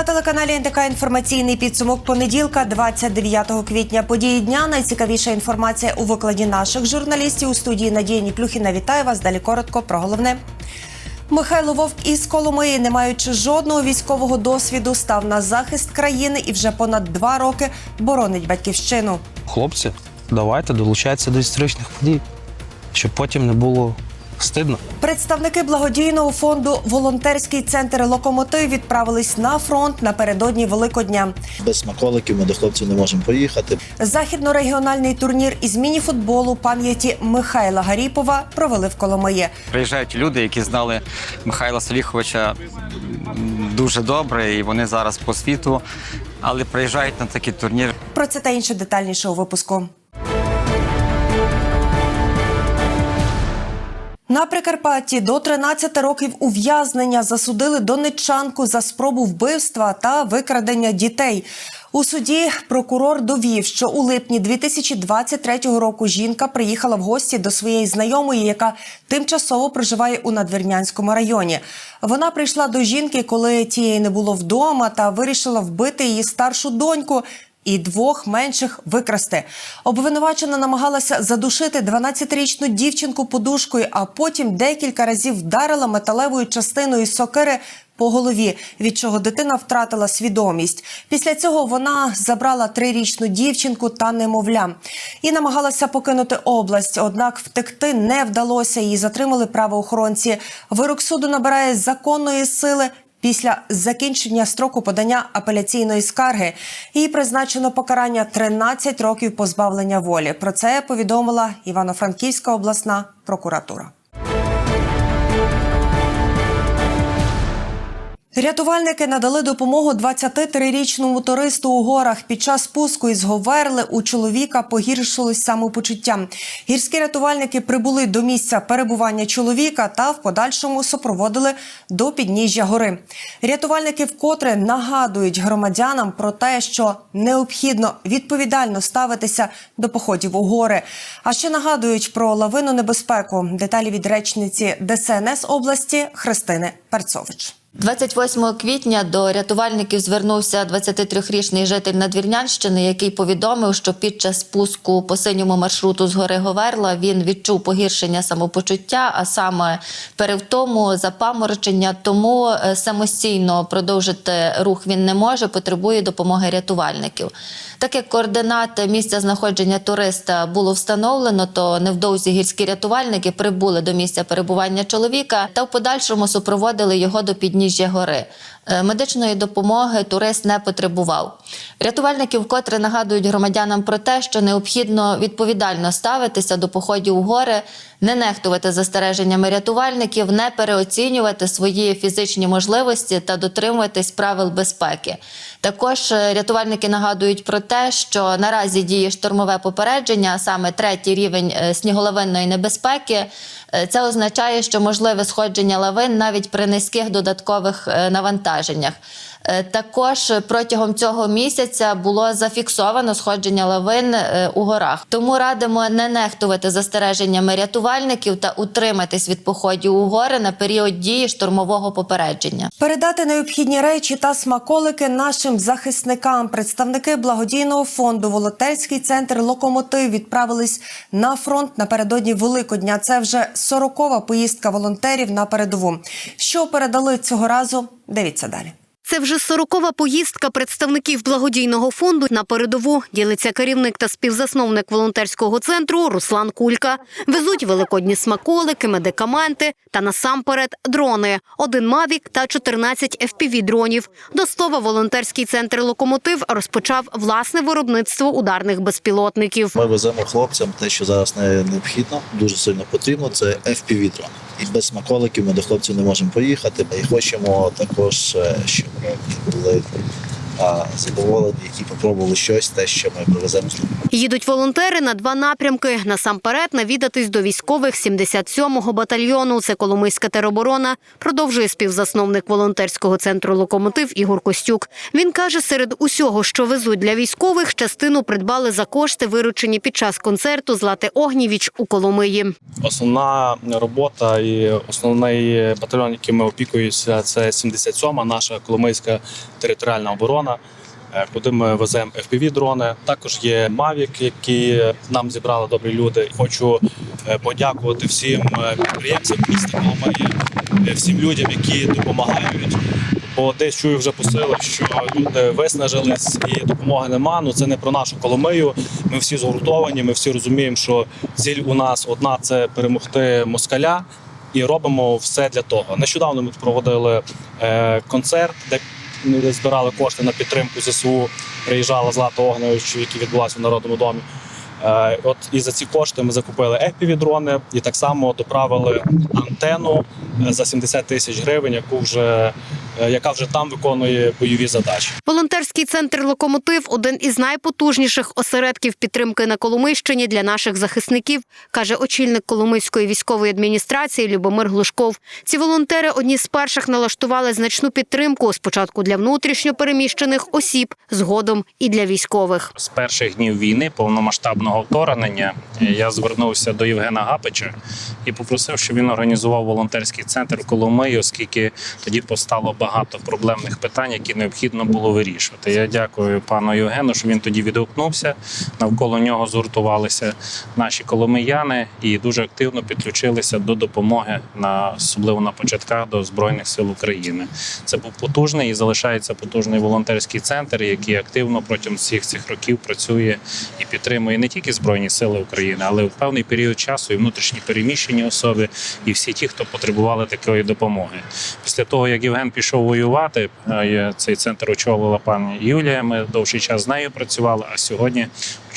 На телеканалі НТК інформаційний підсумок понеділка, 29 квітня. Події дня. Найцікавіша інформація у викладі наших журналістів у студії Надія Ніплюхіна. Вітаю вас. Далі коротко про головне. Михайло Вовк із Коломиї, не маючи жодного військового досвіду, став на захист країни і вже понад два роки боронить батьківщину. Хлопці, давайте долучайтеся до історичних подій, щоб потім не було стидно. Представники благодійного фонду Волонтерський центр Локомотив відправились на фронт напередодні Великодня. Без смаколиків ми до хлопців не можемо поїхати. Західно-регіональний турнір із мініфутболу пам'яті Михайла Гаріпова провели в Коломиї. Приїжджають люди, які знали Михайла Саліховича дуже добре, і вони зараз по світу, але приїжджають на такий турнір. Про це та інше детальніше у випуску. На Прикарпатті до 13 років ув'язнення засудили донеччанку за спробу вбивства та викрадення дітей. У суді прокурор довів, що у липні 2023 року жінка приїхала в гості до своєї знайомої, яка тимчасово проживає у Надвірнянському районі. Вона прийшла до жінки, коли тієї не було вдома, та вирішила вбити її старшу доньку і двох менших викрасти. Обвинувачена намагалася задушити 12-річну дівчинку подушкою, а потім декілька разів вдарила металевою частиною сокири по голові, від чого дитина втратила свідомість. Після цього вона забрала трирічну дівчинку та немовля і намагалася покинути область. Однак втекти не вдалося. Її затримали правоохоронці. Вирок суду набирає законної сили. Після закінчення строку подання апеляційної скарги їй призначено покарання 13 років позбавлення волі. Про це повідомила Івано-Франківська обласна прокуратура. Рятувальники надали допомогу 23-річному туристу у горах. Під час спуску із Говерли у чоловіка погіршилось самопочуття. Гірські рятувальники прибули до місця перебування чоловіка та в подальшому супроводили до підніжжя гори. Рятувальники вкотре нагадують громадянам про те, що необхідно відповідально ставитися до походів у гори. А ще нагадують про лавину небезпеку. Деталі від речниці ДСНС області Христини Перцович. 28 квітня до рятувальників звернувся 23-річний житель Надвірнянщини, який повідомив, що під час спуску по синьому маршруту з гори Говерла він відчув погіршення самопочуття, а саме перевтому, запаморочення. Тому е, самостійно продовжити рух він не може, потребує допомоги рятувальників. Так як координати місця знаходження туриста було встановлено, то невдовзі гірські рятувальники прибули до місця перебування чоловіка та в подальшому супроводили його до підніжжя гори. Е, Медичної допомоги турист не потребував. Рятувальники вкотре нагадують громадянам про те, що необхідно відповідально ставитися до походів у гори, не нехтувати застереженнями рятувальників, не переоцінювати свої фізичні можливості та дотримуватись правил безпеки. Також е, рятувальники нагадують про те, що наразі діє штормове попередження, а саме третій рівень е, сніголовинної небезпеки. Е, Це означає, що можливе сходження лавин навіть при низьких додаткових навантаженнях. Е, Також протягом цього місяця було зафіксовано сходження лавин е, у горах. Тому радимо не нехтувати застереженнями рятувальників та утриматись від походів у гори на період дії штурмового попередження. Передати необхідні речі та смаколики нашим захисникам. Представники благодійного фонду Волонтерський центр Локомотив відправились на фронт напередодні Великодня. Це вже сорокова поїздка волонтерів на передову. Що передали цього разу? Дивіться далі. Це вже сорокова поїздка представників благодійного фонду на передову. Ділиться керівник та співзасновник волонтерського центру Руслан Кулька. Везуть великодні смаколики, медикаменти та насамперед дрони. Один мавік та 14 fpv дронів. До слова, волонтерський центр локомотив розпочав власне виробництво ударних безпілотників. Ми веземо хлопцям те, що зараз не необхідно, дуже сильно потрібно. Це fpv дрони. І без смаколиків ми до хлопців не можемо поїхати. І хочемо також, щоб щоб були а задоволені, які попробували щось, те, що ми привеземо з. Їдуть волонтери на два напрямки. Насамперед навідатись до військових 77-го батальйону. Це Коломийська тероборона. Продовжує співзасновник волонтерського центру Локомотив Ігор Костюк. Він каже, серед усього, що везуть для військових, частину придбали за кошти, виручені під час концерту Злате Огнівіч у Коломиї. Основна робота і основний батальйон, яким ми опікуємося, це 77-ма наша Коломийська територіальна оборона. Е, Куди ми веземо fpv дрони Також є Mavic, які нам зібрали добрі люди. Хочу е, подякувати всім е, підприємцям міста Коломиї, всім людям, які допомагають. Бо десь чую вже по селах, що люди виснажились і допомоги нема. Ну це не про нашу Коломию. Ми всі згуртовані. Ми всі розуміємо, що ціль у нас одна це перемогти москаля, і робимо все для того. Нещодавно ми проводили концерт, де збирали кошти на підтримку ЗСУ. Приїжджала Злата Огневич, які відбулася в народному домі. Е, От і за ці кошти ми закупили fpv дрони і так само доправили антенну е, за 70 тисяч гривень, яку вже яка вже там виконує бойові задачі. Волонтерський центр Локомотив один із найпотужніших осередків підтримки на Коломийщині для наших захисників, каже очільник Коломийської військової адміністрації Любомир Глушков. Ці волонтери одні з перших налаштували значну підтримку спочатку для внутрішньо переміщених осіб, згодом і для військових. з перших днів війни повномасштабного вторгнення я звернувся до Євгена Гапича і попросив, щоб він організував волонтерський центр в Коломиї, оскільки тоді постало багато проблемних питань, які необхідно було вирішувати. Я дякую пану Євгену, що він тоді відгукнувся. Навколо нього згуртувалися наші коломияни і дуже активно підключилися до допомоги на особливо на початках до збройних сил України. Це був потужний і залишається потужний волонтерський центр, який активно протягом всіх цих років працює і підтримує не тільки збройні сили України, але в певний період часу і внутрішні переміщені особи, і всі ті, хто потребували такої допомоги. Після того як Євген пішов воювати, е, цей центр очолила пані Юлія. Ми довший час з нею працювали. А сьогодні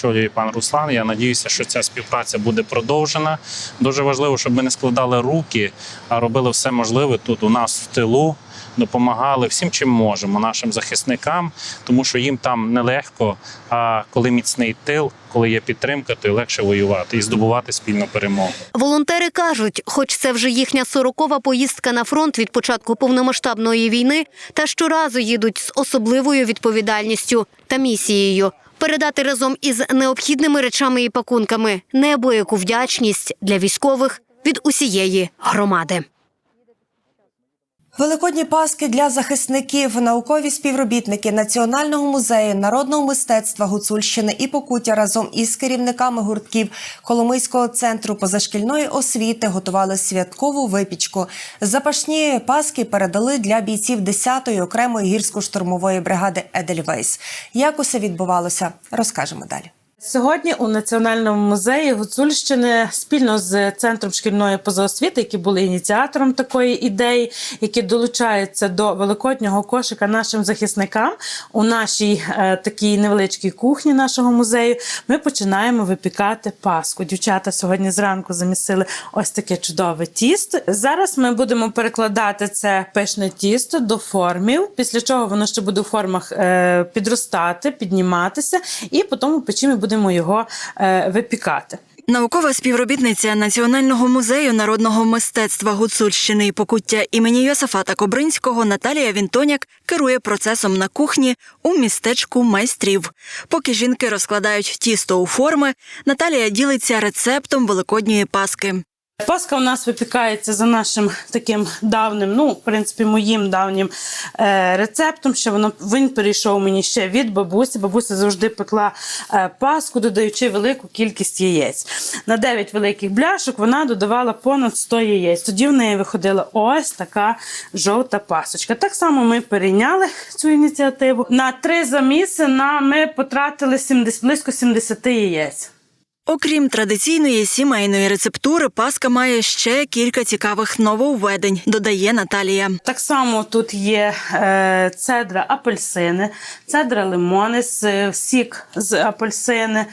очолює пан Руслан. Я надіюся, що ця співпраця буде продовжена. Дуже важливо, щоб ми не складали руки, а робили все можливе тут у нас в тилу допомагали всім, чим можемо нашим захисникам, тому що їм там нелегко. А коли міцний тил, коли є підтримка, то й легше воювати і здобувати спільну перемогу. Волонтери кажуть, хоч це вже їхня сорокова поїздка на фронт від початку повномасштабної війни, та щоразу їдуть з особливою відповідальністю та місією. Передати разом із необхідними речами і пакунками неабияку вдячність для військових від усієї громади. Великодні паски для захисників, наукові співробітники Національного музею народного мистецтва Гуцульщини і Покуття разом із керівниками гуртків Коломийського центру позашкільної освіти готували святкову випічку. Запашні паски передали для бійців 10-ї окремої гірсько-штурмової бригади Едельвейс. Як усе відбувалося, розкажемо далі. Сьогодні у Національному музеї Гуцульщини спільно з центром шкільної позаосвіти, які були ініціатором такої ідеї, які долучаються до великоднього кошика нашим захисникам у нашій е, такій невеличкій кухні нашого музею. Ми починаємо випікати паску. Дівчата сьогодні зранку замісили ось таке чудове тісто. Зараз ми будемо перекладати це пишне тісто до формів, після чого воно ще буде у формах е, підростати, підніматися, і потім печі ми будемо його е, випікати. Наукова співробітниця Національного музею народного мистецтва Гуцульщини і покуття імені Йосифата Кобринського Наталія Вінтоняк керує процесом на кухні у містечку майстрів. Поки жінки розкладають тісто у форми, Наталія ділиться рецептом великодньої паски. Паска у нас випікається за нашим таким давним, ну, в принципі, моїм давнім е, рецептом. Що воно він перейшов мені ще від бабусі. Бабуся завжди пекла е, паску, додаючи велику кількість яєць. На 9 великих бляшок вона додавала понад 100 яєць. Тоді в неї виходила ось така жовта пасочка. Так само ми перейняли цю ініціативу. На три заміси на ми потратили 70, близько 70 яєць. Окрім традиційної сімейної рецептури, паска має ще кілька цікавих нововведень, додає Наталія. Так само тут є е, цедра апельсини, цедра лимони, сік з апельсини,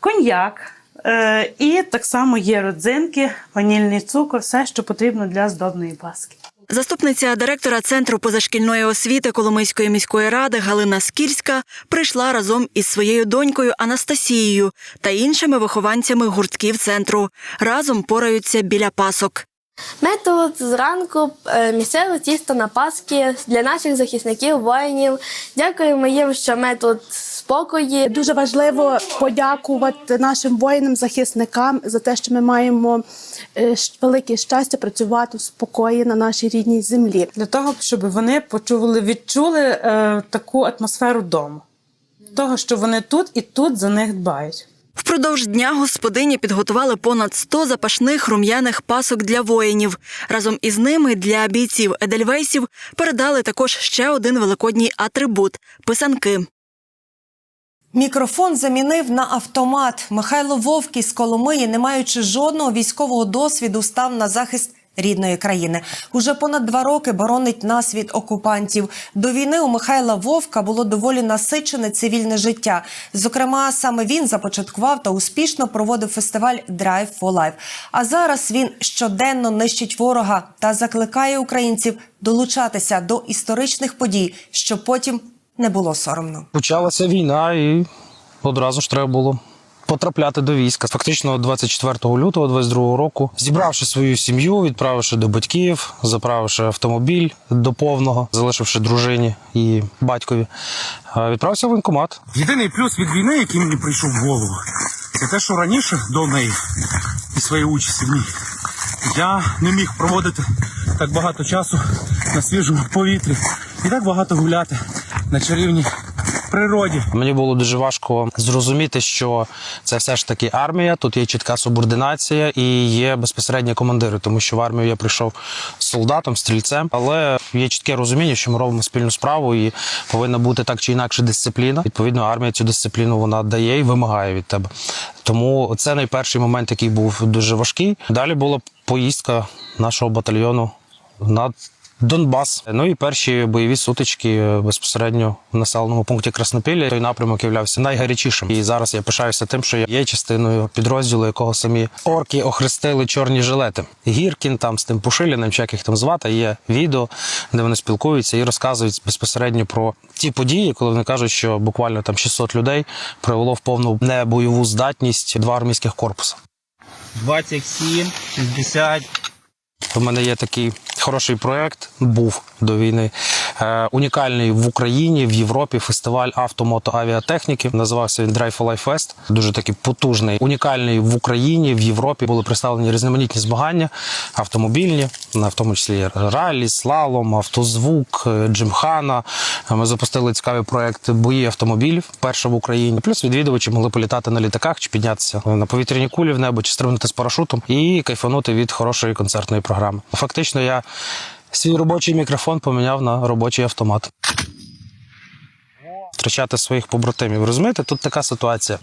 коньяк. Е, і так само є родзинки, ванільний цукор, все, що потрібно для здобної паски. Заступниця директора центру позашкільної освіти Коломийської міської ради Галина Скірська прийшла разом із своєю донькою Анастасією та іншими вихованцями гуртків центру. Разом пораються біля пасок. Тут зранку е, місили тісто на паски для наших захисників, воїнів. Дякуємо їм, що ми тут спокої. Дуже важливо подякувати нашим воїнам-захисникам за те, що ми маємо е, велике щастя працювати в спокої на нашій рідній землі. Для того, щоб вони почули, відчули е, таку атмосферу дому. Того, що вони тут і тут за них дбають. Впродовж дня господині підготували понад 100 запашних рум'яних пасок для воїнів. Разом із ними для бійців Едельвейсів передали також ще один великодній атрибут писанки. Мікрофон замінив на автомат. Михайло Вовк із Коломиї, не маючи жодного військового досвіду, став на захист рідної країни. Уже понад два роки боронить нас від окупантів. До війни у Михайла Вовка було доволі насичене цивільне життя. Зокрема, саме він започаткував та успішно проводив фестиваль Drive for Life. А зараз він щоденно нищить ворога та закликає українців долучатися до історичних подій, щоб потім не було соромно. Почалася війна, і одразу ж треба було потрапляти до війська. Фактично, 24 лютого 22 року, зібравши свою сім'ю, відправивши до батьків, заправивши автомобіль до повного, залишивши дружині і батькові, е, відправився в воєнкомат. Єдиний плюс від війни, який мені прийшов в голову, це те, що раніше до неї і своєї участі в ній я не міг проводити так багато часу на свіжому повітрі і так багато гуляти на чарівній природі. Мені було дуже важко зрозуміти, що це все ж таки армія. Тут є чітка субординація і є безпосередні командири, тому що в армію я прийшов солдатом, стрільцем, але є чітке розуміння, що ми робимо спільну справу, і повинна бути так чи інакше дисципліна. Відповідно, армія цю дисципліну вона дає і вимагає від тебе. Тому це найперший момент, який був дуже важкий. Далі була поїздка нашого батальйону на Донбас. Ну і перші бойові сутички безпосередньо в населеному пункті Краснопілля. Той напрямок являвся найгарячішим. І зараз я пишаюся тим, що я є частиною підрозділу, якого самі орки охрестили чорні жилети. Гіркін там з тим Пушиліним, чи як їх там звати, є відео, де вони спілкуються і розказують безпосередньо про ті події, коли вони кажуть, що буквально там 600 людей привело в повну небойову здатність два армійських корпуси. 27, 60. У мене є такий хороший проект, був до війни. Е, унікальний в Україні, в Європі фестиваль автомотоавіатехніки. Називався він Drive for Life Fest. Дуже такий потужний. Унікальний в Україні, в Європі були представлені різноманітні змагання автомобільні, в тому числі ралі, слалом, автозвук, е, джимхана. Ми запустили цікавий проект бої автомобілів, перше в Україні. Плюс відвідувачі могли політати на літаках чи піднятися на повітряні кулі в небо, чи стрибнути з парашутом і кайфанути від хорошої концертної програми. Фактично, я свій робочий мікрофон поміняв на робочий автомат. Втрачати своїх побратимів. Розумієте, тут така ситуація.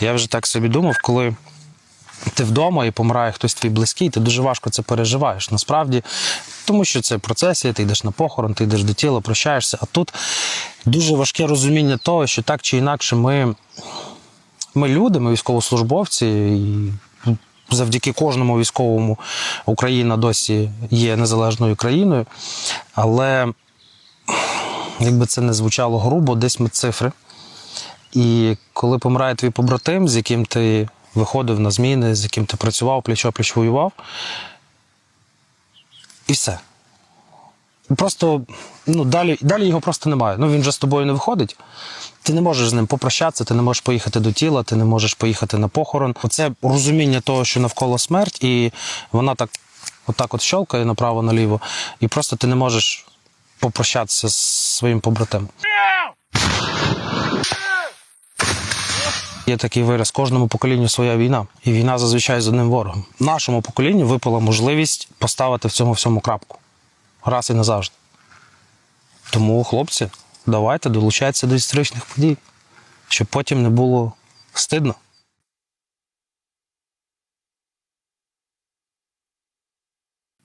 Я вже так собі думав, коли ти вдома і помирає хтось твій близький, ти дуже важко це переживаєш. Насправді, тому що це процесія, ти йдеш на похорон, ти йдеш до тіла, прощаєшся. А тут дуже важке розуміння того, що так чи інакше ми, ми люди, ми військовослужбовці, і завдяки кожному військовому Україна досі є незалежною країною. Але якби це не звучало грубо, десь ми цифри. І коли помирає твій побратим, з яким ти виходив на зміни, з яким ти працював, плечо-пліч воював, і все. Просто ну, далі, далі його просто немає. Ну, він вже з тобою не виходить. Ти не можеш з ним попрощатися, ти не можеш поїхати до тіла, ти не можеш поїхати на похорон. Оце розуміння того, що навколо смерть, і вона так, отак от щолкає направо-наліво, і просто ти не можеш попрощатися з своїм побратимом. Є такий вираз: кожному поколінню своя війна, і війна зазвичай з одним ворогом. Нашому поколінню випала можливість поставити в цьому всьому крапку раз і назавжди. Тому, хлопці, давайте долучайтеся до історичних подій, щоб потім не було стидно.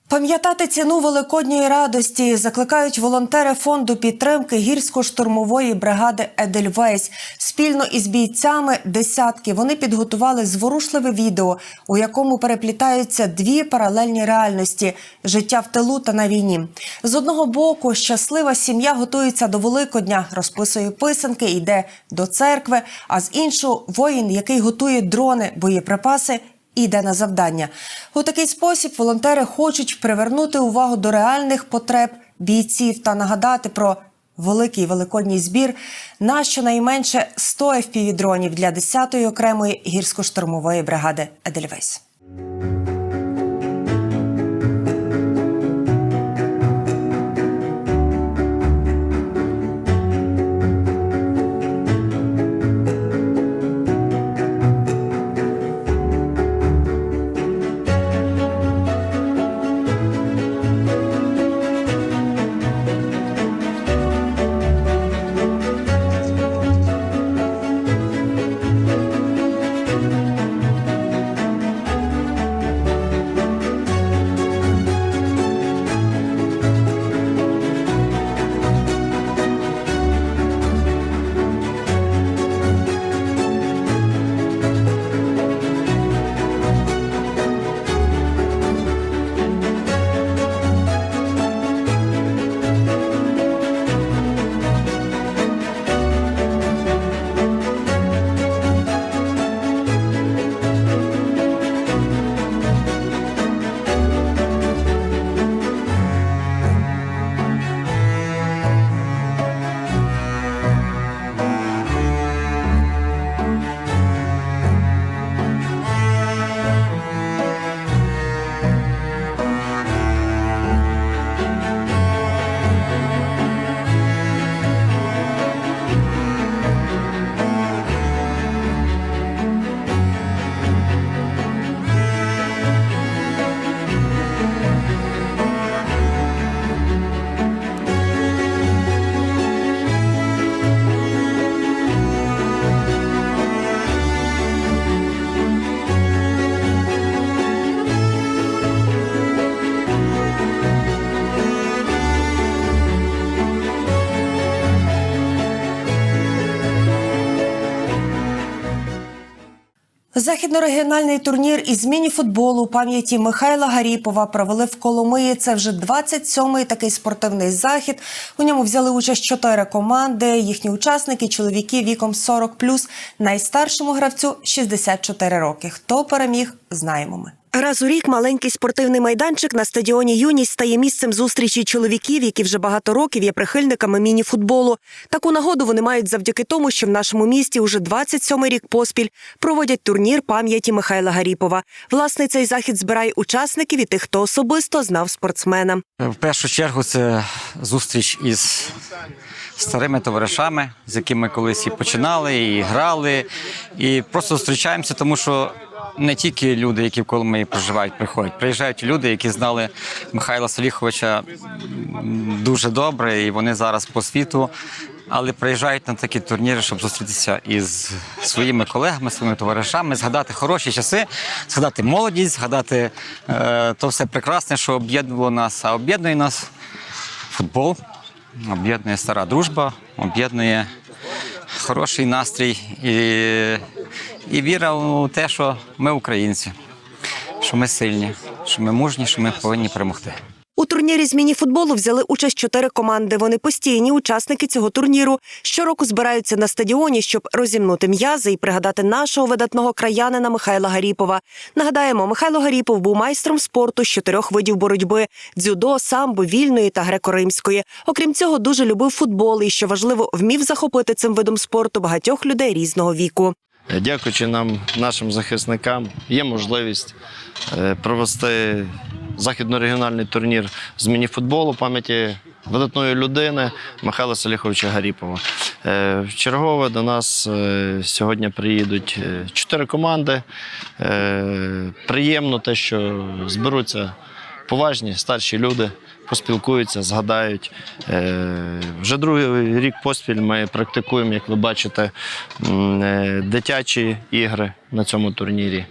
Пам'ятати ціну великодньої радості закликають волонтери фонду підтримки гірсько-штурмової бригади Едельвейс. Спільно із бійцями десятки вони підготували зворушливе відео, у якому переплітаються дві паралельні реальності життя в тилу та на війні. З одного боку, щаслива сім'я готується до Великодня, розписує писанки, йде до церкви. А з іншого воїн, який готує дрони, боєприпаси і йде на завдання. У такий спосіб волонтери хочуть привернути увагу до реальних потреб бійців та нагадати про великий великодній збір на щонайменше 100 FPV-дронів для 10-ї окремої гірсько-штурмової бригади Едельвейс. Західнорегіональний турнір із міні-футболу пам'яті Михайла Гаріпова провели в Коломиї. Це вже 27-й такий спортивний захід. У ньому взяли участь чотири команди. Їхні учасники чоловіки віком 40+, найстаршому гравцю 64 роки. Хто переміг, знаємо ми. Раз у рік маленький спортивний майданчик на стадіоні Юність стає місцем зустрічі чоловіків, які вже багато років є прихильниками міні-футболу. Таку нагоду вони мають завдяки тому, що в нашому місті уже 27-й рік поспіль проводять турнір пам'яті Михайла Гаріпова. Власне, цей захід збирає учасників і тих, хто особисто знав спортсмена. В першу чергу це зустріч із старими товаришами, з якими колись і починали, і грали. І просто зустрічаємося, тому що не тільки люди, які в Коломиї проживають, приходять. Приїжджають люди, які знали Михайла Саліховича м, дуже добре, і вони зараз по світу. Але приїжджають на такі турніри, щоб зустрітися із своїми колегами, своїми товаришами, згадати хороші часи, згадати молодість, згадати е, то все прекрасне, що об'єднувало нас, а об'єднує нас футбол, об'єднує стара дружба, об'єднує хороший настрій і, і віра у те, що ми українці, що ми сильні, що ми мужні, що ми повинні перемогти. У турнірі з міні-футболу взяли участь чотири команди. Вони постійні учасники цього турніру. Щороку збираються на стадіоні, щоб розімнути м'язи і пригадати нашого видатного краянина Михайла Гаріпова. Нагадаємо, Михайло Гаріпов був майстром спорту з чотирьох видів боротьби: дзюдо, самбо, вільної та греко-римської. Окрім цього, дуже любив футбол і, що важливо, вмів захопити цим видом спорту багатьох людей різного віку. Дякуючи нам, нашим захисникам, є можливість е, провести західно-регіональний турнір з мініфутболу пам'яті видатної людини Михайла Саліховича Гаріпова. Е, В чергове до нас е, сьогодні приїдуть чотири команди. Приємно те, що зберуться поважні старші люди. Поспілкуються, згадають. Е, Вже другий рік поспіль ми практикуємо, як ви бачите, е, дитячі ігри на цьому турнірі.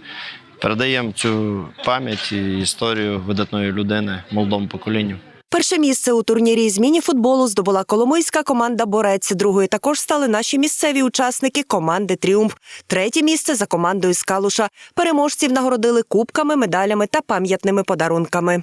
передаємо цю пам'ять і історію видатної людини молодому поколінню. Перше місце у турнірі з міні-футболу здобула коломийська команда Борець. Другою також стали наші місцеві учасники команди Тріумф. Третє місце за командою з Калуша. Переможців нагородили кубками, медалями та пам'ятними подарунками.